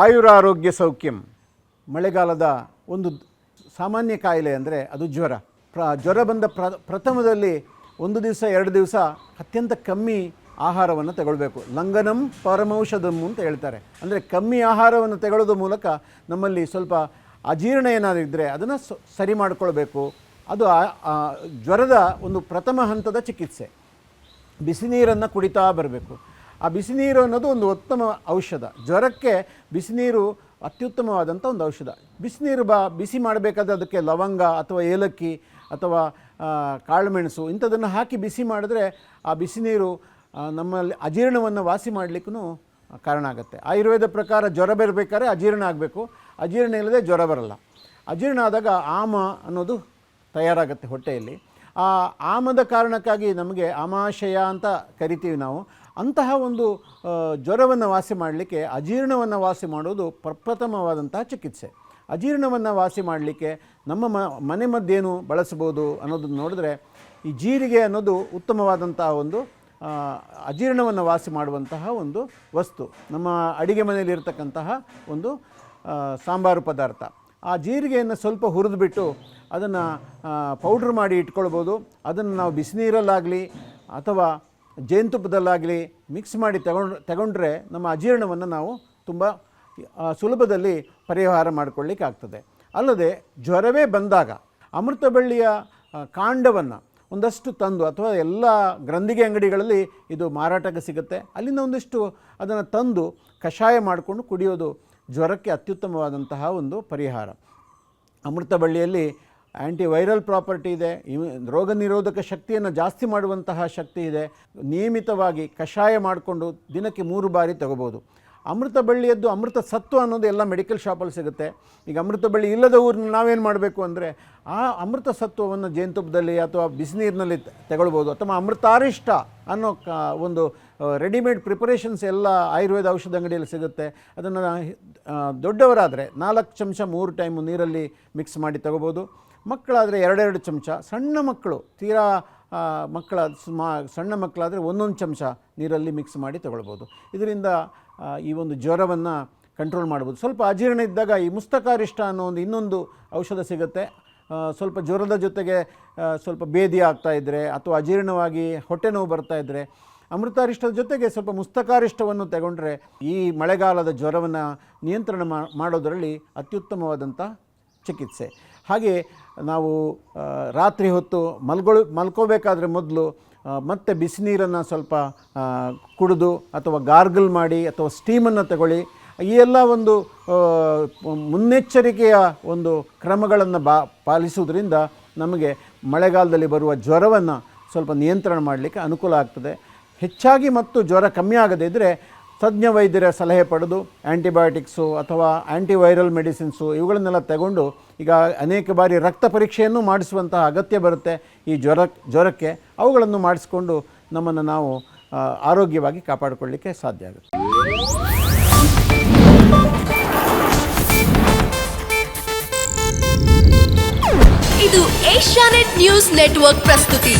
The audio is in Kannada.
ಆಯುರಾರೋಗ್ಯ ಸೌಖ್ಯಂ, ಮಳೆಗಾಲದ ಒಂದು ಸಾಮಾನ್ಯ ಕಾಯಿಲೆ ಅಂದರೆ ಅದು ಜ್ವರ. ಪ್ರ, ಜ್ವರ ಬಂದ ಪ್ರ, ಪ್ರಥಮದಲ್ಲಿ ಒಂದು ದಿವಸ, ಎರಡು ದಿವಸ ಅತ್ಯಂತ ಕಮ್ಮಿ ಆಹಾರವನ್ನು ತಗೊಳ್ಬೇಕು. ಲಂಗನಂ ಪರಮೌಷಧಂ ಅಂತ ಹೇಳ್ತಾರೆ. ಅಂದರೆ ಕಮ್ಮಿ ಆಹಾರವನ್ನು ತಗೊಳ್ಳೋದ್ರ ಮೂಲಕ ನಮ್ಮಲ್ಲಿ ಸ್ವಲ್ಪ ಅಜೀರ್ಣ ಏನಾದರೂ ಇದ್ದರೆ ಅದನ್ನು ಸರಿ ಮಾಡಿಕೊಳ್ಬೇಕು. ಅದು ಜ್ವರದ ಒಂದು ಪ್ರಥಮ ಹಂತದ ಚಿಕಿತ್ಸೆ. ಬಿಸಿ ನೀರನ್ನು ಕುಡಿತಾ ಬರಬೇಕು. ಆ ಬಿಸಿನೀರು ಅನ್ನೋದು ಒಂದು ಉತ್ತಮ ಔಷಧ. ಜ್ವರಕ್ಕೆ ಬಿಸಿ ನೀರು ಅತ್ಯುತ್ತಮವಾದಂಥ ಒಂದು ಔಷಧ. ಬಿಸಿನೀರು ಬಾ, ಬಿಸಿ ಮಾಡಬೇಕಾದ್ರೆ ಅದಕ್ಕೆ ಲವಂಗ ಅಥವಾ ಏಲಕ್ಕಿ ಅಥವಾ ಕಾಳುಮೆಣಸು ಇಂಥದನ್ನು ಹಾಕಿ ಬಿಸಿ ಮಾಡಿದ್ರೆ ಆ ಬಿಸಿನೀರು ನಮ್ಮಲ್ಲಿ ಅಜೀರ್ಣವನ್ನು ವಾಸಿ ಮಾಡಲಿಕ್ಕೂ ಕಾರಣ ಆಗುತ್ತೆ. ಆಯುರ್ವೇದ ಪ್ರಕಾರ ಜ್ವರ ಬರಬೇಕಾದ್ರೆ ಅಜೀರ್ಣ ಆಗಬೇಕು. ಅಜೀರ್ಣ ಇಲ್ಲದೆ ಜ್ವರ ಬರಲ್ಲ. ಅಜೀರ್ಣ ಆದಾಗ ಆಮ ಅನ್ನೋದು ತಯಾರಾಗುತ್ತೆ ಹೊಟ್ಟೆಯಲ್ಲಿ. ಆ, ಆಮದ ಕಾರಣಕ್ಕಾಗಿ ನಮಗೆ ಆಮಾಶಯ ಅಂತ ಕರಿತೀವಿ ನಾವು. ಅಂತಹ ಒಂದು ಜ್ವರವನ್ನು ವಾಸಿ ಮಾಡಲಿಕ್ಕೆ ಅಜೀರ್ಣವನ್ನು ವಾಸಿ ಮಾಡೋದು ಪ್ರಪ್ರಥಮವಾದಂತಹ ಚಿಕಿತ್ಸೆ. ಅಜೀರ್ಣವನ್ನು ವಾಸಿ ಮಾಡಲಿಕ್ಕೆ ನಮ್ಮ ಮನೆ ಮದ್ದೇನು ಬಳಸ್ಬೋದು ಅನ್ನೋದನ್ನು ನೋಡಿದ್ರೆ ಈ ಜೀರಿಗೆ ಅನ್ನೋದು ಉತ್ತಮವಾದಂತಹ ಒಂದು ಅಜೀರ್ಣವನ್ನು ವಾಸಿ ಮಾಡುವಂತಹ ಒಂದು ವಸ್ತು. ನಮ್ಮ ಅಡಿಗೆ ಮನೆಯಲ್ಲಿ ಇರತಕ್ಕಂತಹ ಒಂದು ಸಾಂಬಾರು ಪದಾರ್ಥ. ಆ ಜೀರಿಗೆಯನ್ನು ಸ್ವಲ್ಪ ಹುರಿದುಬಿಟ್ಟು ಅದನ್ನು ಪೌಡ್ರ್ ಮಾಡಿ ಇಟ್ಕೊಳ್ಬೋದು. ಅದನ್ನು ನಾವು ಬಿಸಿನೀರಲ್ಲಾಗಲಿ ಅಥವಾ ಜೇನುತುಪ್ಪದಲ್ಲಾಗಲಿ ಮಿಕ್ಸ್ ಮಾಡಿ ತಗೊಂಡು, ತಗೊಂಡ್ರೆ ನಮ್ಮ ಅಜೀರ್ಣವನ್ನು ನಾವು ತುಂಬ ಸುಲಭದಲ್ಲಿ ಪರಿಹಾರ ಮಾಡಿಕೊಳ್ಳಿಕ್ಕಾಗ್ತದೆ. ಅಲ್ಲದೆ ಜ್ವರವೇ ಬಂದಾಗ ಅಮೃತಬಳ್ಳಿಯ ಕಾಂಡವನ್ನು ಒಂದಷ್ಟು ತಂದು ಅಥವಾ ಎಲ್ಲ ಗ್ರಂಥಿಗೆ ಅಂಗಡಿಗಳಲ್ಲಿ ಇದು ಮಾರಾಟಕ್ಕೆ ಸಿಗುತ್ತೆ. ಅಲ್ಲಿಂದ ಒಂದಿಷ್ಟು ಅದನ್ನು ತಂದು ಕಷಾಯ ಮಾಡಿಕೊಂಡು ಕುಡಿಯೋದು ಜ್ವರಕ್ಕೆ ಅತ್ಯುತ್ತಮವಾದಂತಹ ಒಂದು ಪರಿಹಾರ. ಅಮೃತ ಬಳ್ಳಿಯಲ್ಲಿ ಆ್ಯಂಟಿ ವೈರಲ್ ಪ್ರಾಪರ್ಟಿ ಇದೆ ರೋಗ ನಿರೋಧಕ ಶಕ್ತಿಯನ್ನು ಜಾಸ್ತಿ ಮಾಡುವಂತಹ ಶಕ್ತಿ ಇದೆ. ನಿಯಮಿತವಾಗಿ ಕಷಾಯ ಮಾಡಿಕೊಂಡು ದಿನಕ್ಕೆ ಮೂರು ಬಾರಿ ತಗೋಬೋದು. ಅಮೃತ ಬಳ್ಳಿಯದ್ದು ಅಮೃತ ಸತ್ವ ಅನ್ನೋದು ಎಲ್ಲ ಮೆಡಿಕಲ್ ಶಾಪಲ್ಲಿ ಸಿಗುತ್ತೆ. ಈಗ ಅಮೃತ ಬಳ್ಳಿ ಇಲ್ಲದ ಊರಿನ ನಾವೇನು ಮಾಡಬೇಕು ಅಂದರೆ, ಆ ಅಮೃತ ಸತ್ವವನ್ನು ಜೇನುತುಪ್ಪದಲ್ಲಿ ಅಥವಾ ಬಿಸಿನೀರಿನಲ್ಲಿ ತಗೊಳ್ಬೋದು. ಅಥವಾ ಅಮೃತಾರಿಷ್ಟ ಅನ್ನೋ ಕ, ಒಂದು ರೆಡಿಮೇಡ್ ಪ್ರಿಪರೇಷನ್ಸ್ ಎಲ್ಲ ಆಯುರ್ವೇದ ಔಷಧ ಅಂಗಡಿಯಲ್ಲಿ ಸಿಗುತ್ತೆ. ಅದನ್ನು ದೊಡ್ಡವರಾದರೆ ನಾಲ್ಕು ಚಮಚ ಮೂರು ಟೈಮು ನೀರಲ್ಲಿ ಮಿಕ್ಸ್ ಮಾಡಿ ತಗೋಬೋದು. ಮಕ್ಕಳಾದರೆ ಎರಡೆರಡು ಚಮಚ, ಸಣ್ಣ ಮಕ್ಕಳು, ತೀರಾ ಮಕ್ಕಳ ಸಣ್ಣ ಮಕ್ಕಳಾದರೆ ಒಂದೊಂದು ಚಮಚ ನೀರಲ್ಲಿ ಮಿಕ್ಸ್ ಮಾಡಿ ತಗೊಳ್ಬೋದು. ಇದರಿಂದ ಈ ಒಂದು ಜ್ವರವನ್ನು ಕಂಟ್ರೋಲ್ ಮಾಡ್ಬೋದು. ಸ್ವಲ್ಪ ಅಜೀರ್ಣ ಇದ್ದಾಗ ಈ ಮುಸ್ತಕಾರಿಷ್ಟ ಅನ್ನೋ ಒಂದು ಇನ್ನೊಂದು ಔಷಧ ಸಿಗುತ್ತೆ. ಸ್ವಲ್ಪ ಜ್ವರದ ಜೊತೆಗೆ ಸ್ವಲ್ಪ ಭೇದಿ ಆಗ್ತಾ ಇದ್ದರೆ ಅಥವಾ ಅಜೀರ್ಣವಾಗಿ ಹೊಟ್ಟೆ ನೋವು ಬರ್ತಾ ಇದ್ದರೆ ಅಮೃತಾರಿಷ್ಟದ ಜೊತೆಗೆ ಸ್ವಲ್ಪ ಮುಸ್ತಕಾರಿಷ್ಟವನ್ನು ತಗೊಂಡ್ರೆ ಈ ಮಳೆಗಾಲದ ಜ್ವರವನ್ನು ನಿಯಂತ್ರಣ ಮಾಡೋದರಲ್ಲಿ ಅತ್ಯುತ್ತಮವಾದಂಥ ಚಿಕಿತ್ಸೆ. ಹಾಗೆ ನಾವು ರಾತ್ರಿ ಹೊತ್ತು ಮಲ್ಗೊಳ್, ಮಲ್ಕೋಬೇಕಾದ್ರೆ ಮೊದಲು ಮತ್ತೆ ಬಿಸಿನೀರನ್ನು ಸ್ವಲ್ಪ ಕುಡಿದು ಅಥವಾ ಗಾರ್ಗಲ್ ಮಾಡಿ ಅಥವಾ ಸ್ಟೀಮನ್ನು ತಗೊಳ್ಳಿ. ಈ ಎಲ್ಲ ಒಂದು ಮುನ್ನೆಚ್ಚರಿಕೆಯ ಒಂದು ಕ್ರಮಗಳನ್ನು ಬಾ, ಪಾಲಿಸುವುದರಿಂದ ನಮಗೆ ಮಳೆಗಾಲದಲ್ಲಿ ಬರುವ ಜ್ವರವನ್ನು ಸ್ವಲ್ಪ ನಿಯಂತ್ರಣ ಮಾಡಲಿಕ್ಕೆ ಅನುಕೂಲ ಆಗ್ತದೆ. ಹೆಚ್ಚಾಗಿ ಮತ್ತು ಜ್ವರ ಕಮ್ಮಿ ಆಗದೇ ಇದ್ದರೆ ತಜ್ಞ ವೈದ್ಯರ ಸಲಹೆ ಪಡೆದು ಆ್ಯಂಟಿಬಯೋಟಿಕ್ಸು ಅಥವಾ ಆ್ಯಂಟಿವೈರಲ್ ಮೆಡಿಸಿನ್ಸು ಇವುಗಳನ್ನೆಲ್ಲ ತಗೊಂಡು ಈಗ ಅನೇಕ ಬಾರಿ ರಕ್ತ ಪರೀಕ್ಷೆಯನ್ನು ಮಾಡಿಸುವಂತಹ ಅಗತ್ಯ ಬರುತ್ತೆ ಈ ಜ್ವರ, ಜ್ವರಕ್ಕೆ. ಅವುಗಳನ್ನು ಮಾಡಿಸ್ಕೊಂಡು ನಮ್ಮನ್ನು ನಾವು ಆರೋಗ್ಯವಾಗಿ ಕಾಪಾಡಿಕೊಳ್ಳಿಕ್ಕೆ ಸಾಧ್ಯ ಆಗುತ್ತೆ. ಇದು ಏಷ್ಯಾನೆಟ್ ನ್ಯೂಸ್ ನೆಟ್ವರ್ಕ್ ಪ್ರಸ್ತುತಿ.